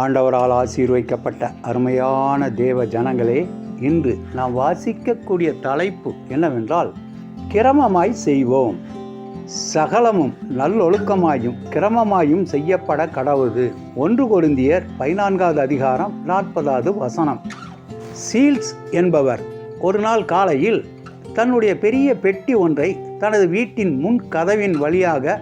ஆண்டவரால் ஆசீர்வைக்கப்பட்ட அருமையான தேவ ஜனங்களே இன்று நாம் வாசிக்கக்கூடிய தலைப்பு என்னவென்றால் கிரமமாய் செய்வோம். சகலமும் நல்லொழுக்கமாயும் கிரமமாயும் செய்யப்பட கடவுது. ஒன்று கொருந்தியர் பதினான்காவது அதிகாரம் நாற்பதாவது வசனம். சீல்ஸ் என்பவர் ஒரு நாள் காலையில் தன்னுடைய பெரிய பெட்டி ஒன்றை தனது வீட்டின் முன் கதவின் வழியாக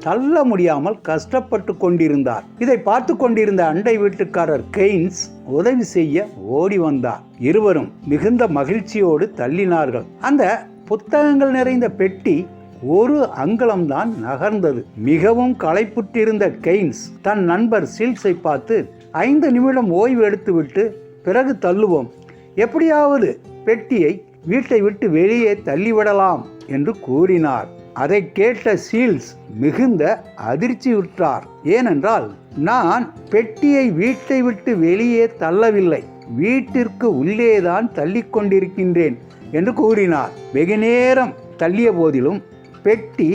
தள்ள முடியாமல் கஷ்டப்பட்டு கொண்டிருந்தார். இதை பார்த்து கொண்டிருந்த அண்டை வீட்டுக்காரர் கெய்ன்ஸ் உதவி செய்ய ஓடி வந்தார். இருவரும் மிகுந்த மகிழ்ச்சியோடு தள்ளினார்கள். அந்த புத்தகங்கள் நிறைந்த பெட்டி ஒரு அங்குலம்தான் நகர்ந்தது. மிகவும் களைப்புற்றிருந்த கெய்ன்ஸ் தன் நண்பர் சீல்ஸை பார்த்து ஐந்து நிமிடம் ஓய்வு எடுத்துவிட்டு பிறகு தள்ளுவோம். எப்படியாவது பெட்டியை வீட்டை விட்டு வெளியே தள்ளிவிடலாம் என்று கூறினார். அதை கேட்ட சீல்ஸ் மிகுந்த அதிர்ச்சியுற்றார். ஏனென்றால் நான் பெட்டியை வீட்டை விட்டு வெளியே தள்ளவில்லை. வீட்டிற்கு உள்ளேதான் தள்ளி கொண்டிருக்கின்றேன் என்று கூறினார். வெகு நேரம் தள்ளிய போதிலும் பெட்டி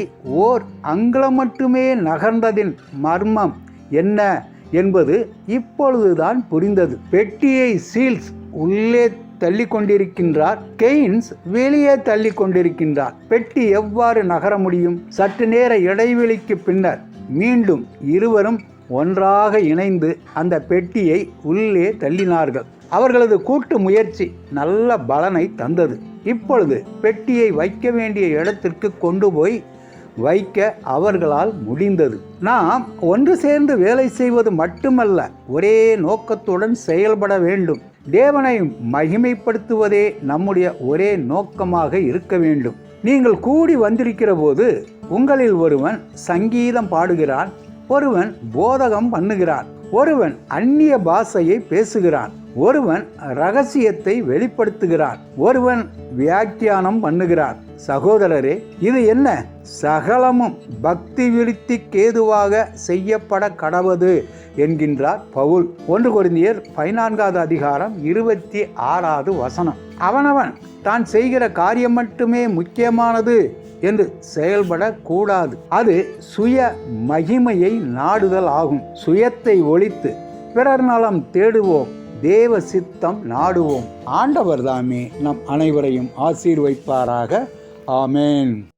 ஓர் அங்குலம் மட்டுமே நகர்ந்ததின் மர்மம் என்ன என்பது இப்பொழுதுதான் புரிந்தது. பெட்டியை சீல்ஸ் உள்ளே தள்ளி கொண்டிருக்கின்றார் கெய்ன்ஸ் வெளியே தள்ளி கொண்டிருக்கின்றார் பெட்டி எவ்வாறு நகர முடியும்? சற்று நேர இடைவெளிக்கு பின்னர் மீண்டும் இருவரும் ஒன்றாக இணைந்து அந்த பெட்டியை உள்ளே தள்ளினார்கள். அவர்களது கூட்டு முயற்சி நல்ல பலனை தந்தது. இப்பொழுது பெட்டியை வைக்க வேண்டிய இடத்திற்கு கொண்டு போய் வைக்க அவர்களால் முடிந்தது. நாம் ஒன்று சேர்ந்து வேலை செய்வது மட்டுமல்ல ஒரே நோக்கத்துடன் செயல்பட வேண்டும். தேவனை மகிமைப்படுத்துவதே நம்முடைய ஒரே நோக்கமாக இருக்க வேண்டும். நீங்கள் கூடி வந்திருக்கிற போது உங்களில் ஒருவன் சங்கீதம் பாடுகிறான் ஒருவன் போதகம் பண்ணுகிறான் ஒருவன் அந்நிய பாஷையை பேசுகிறான் ஒருவன் ரகசியத்தை வெளிப்படுத்துகிறான் ஒருவன் வியாக்கியானம் பண்ணுகிறான். சகோதரரே இது என்ன? சகலமும் பக்தி விருத்தி கேதுவாக செய்யப்பட கடவது என்கின்றார் பவுல். ஒன்று கொரிந்தியர் பதினான்காவது அதிகாரம் இருபத்தி ஆறாவது வசனம். அவனவன் தான் செய்கிற காரியம் மட்டுமே முக்கியமானது என்று செயல்படக்கூடாது அது சுய மகிமையை நாடுதல் ஆகும். சுயத்தை ஒழித்து பிறர் நலம் தேடுவோம். தேவ சித்தம் நாடுவோம். ஆண்டவர் தாமே நம் அனைவரையும் ஆசீர்வைப்பாராக amen.